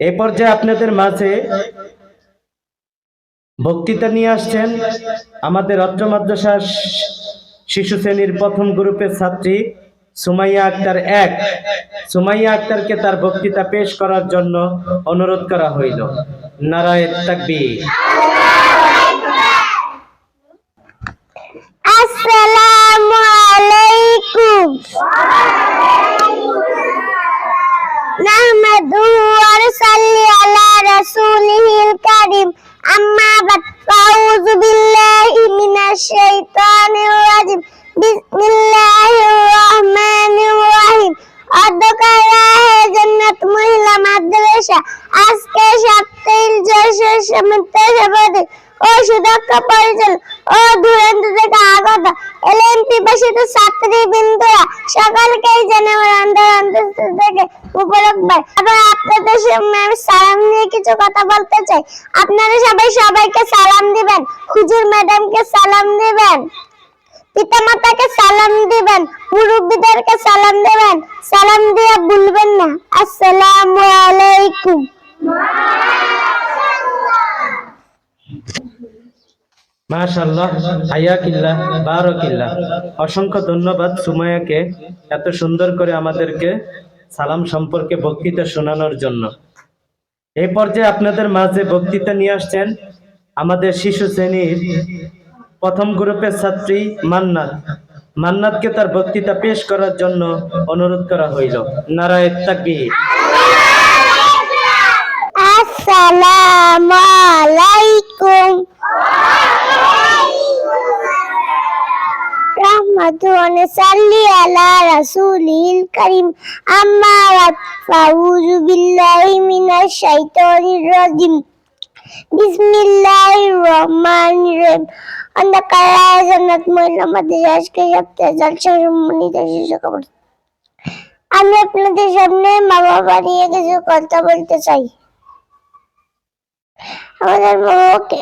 এই পর্যায়ে আপনাদের মাঝে বক্তৃতা নিয়ে আসছেন আমাদের অত্র মাদ্রাসার শিশু শ্রেণির প্রথম গ্রুপের ছাত্রী সুমাইয়া আক্তার এক। সুমাইয়া আক্তারকে তার বক্তৃতা পেশ করার জন্য অনুরোধ করা হইল। নারায়ণ তাকবীর। أعوذ بالله من الشيطان الرجيم بسم الله الرحمن الرحيم أدخل جنة مهلا مدرسة সমুদ্র সভাপতি ও আগত ছাত্রী বিন্দুরা অন্তর থেকে আবার আপনাদের সালাম নিয়ে কিছু কথা বলতে চাই আপনারা সবাই সবাইকে সালাম দিবেন হুজুর ম্যাডামকে সালাম দিবেন পিতামাতাকে সালাম দিবেন মুরব্বীদেরকে সালাম দিবেন সালাম দিয়ে ভুলবেন না আসসালামু আলাইকুম মাশাল্লাহ হায়াকিল্লাহ বারকিল্লাহ অসংখ্য ধন্যবাদ সুমায়াকে এত সুন্দর করে আমাদেরকে সালাম সম্পর্কে বক্তৃতা শোনানোর জন্য। এই পর্যায়ে আপনাদের মাঝে বক্তৃতা নিয়ে আসছেন আমাদের শিশু শ্রেণির প্রথম গ্রুপের ছাত্রী মান্নাত। মান্নাতকে তার বক্তৃতা পেশ করার জন্য অনুরোধ করা হইল। নারায়ণ তাকবীর আলাইকুম রাজিম। বিসমিল্লাহির রহমানির রহিম। অন্ধকার জান্নাত মহিলা মাদ্রাসা আজকে সপ্তাহে জলসা সম্মানিত শিশু খবর। আমি আপনাদের মা বাবা নিয়ে কিছু বলতে চাই। আমাদের বাবাকে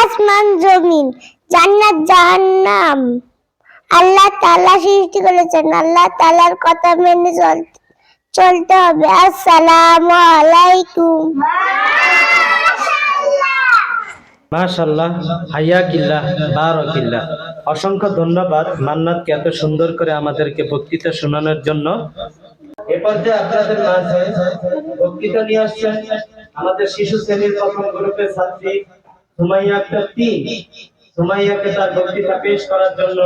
আসমান জমিন, জান্নাত জাহান্নাম। আল্লাহ তাআলা সৃষ্টি করেছেন। আল্লাহ তাআলার কথা মেনে চলতে চলতে হবে। আসসালামু আলাইকুম। মাশাল্লাহ হাইয়াকিল্লাহ বারকিল্লাহ অসংখ্য ধন্যবাদ মান্নাতকে এত সুন্দর করে আমাদেরকে বক্তৃতা শোনানোর জন্য। আপনাদের মাঝে বক্তৃতা নিয়ে আসছেন আমাদের শিশু শ্রেণির প্রথম গ্রুপের ছাত্রী সুমাইয়া আক্তার তিন। সুমাইয়াকে তার বক্তৃতা পেশ করার জন্য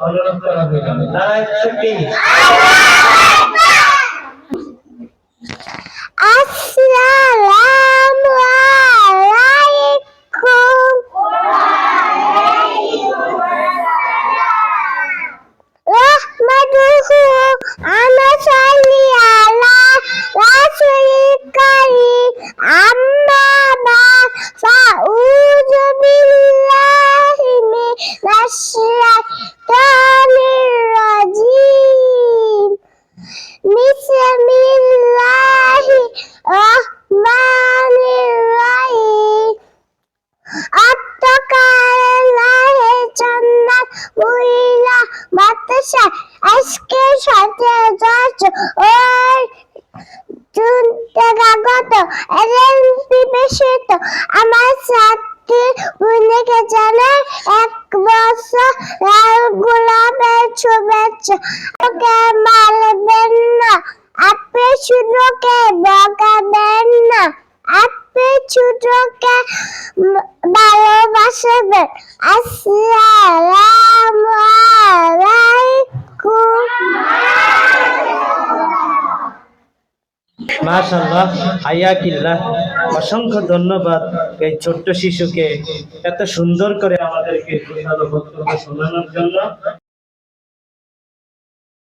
অনুরোধ করা হইল নারায়ণ বাতাসা আজকে সাথে যাচ্ছ ওই আগত এলেন বিবেশিত আমার সাথে বুনিকে জানে এক বছর লাল গোলাপের শুভেচ্ছা ওকে মারবেন আপনি শুধুকে বকাবেন না। আপনি ছোটকে ভালোবাসবেন আসসালামু আলাইকুম মাশাল্লাহ হাইয়াকিল্লাহ অসংখ্য ধন্যবাদ এই ছোট্ট শিশুকে এত সুন্দর করে আমাদেরকে বক্তব্য শোনানোর জন্য।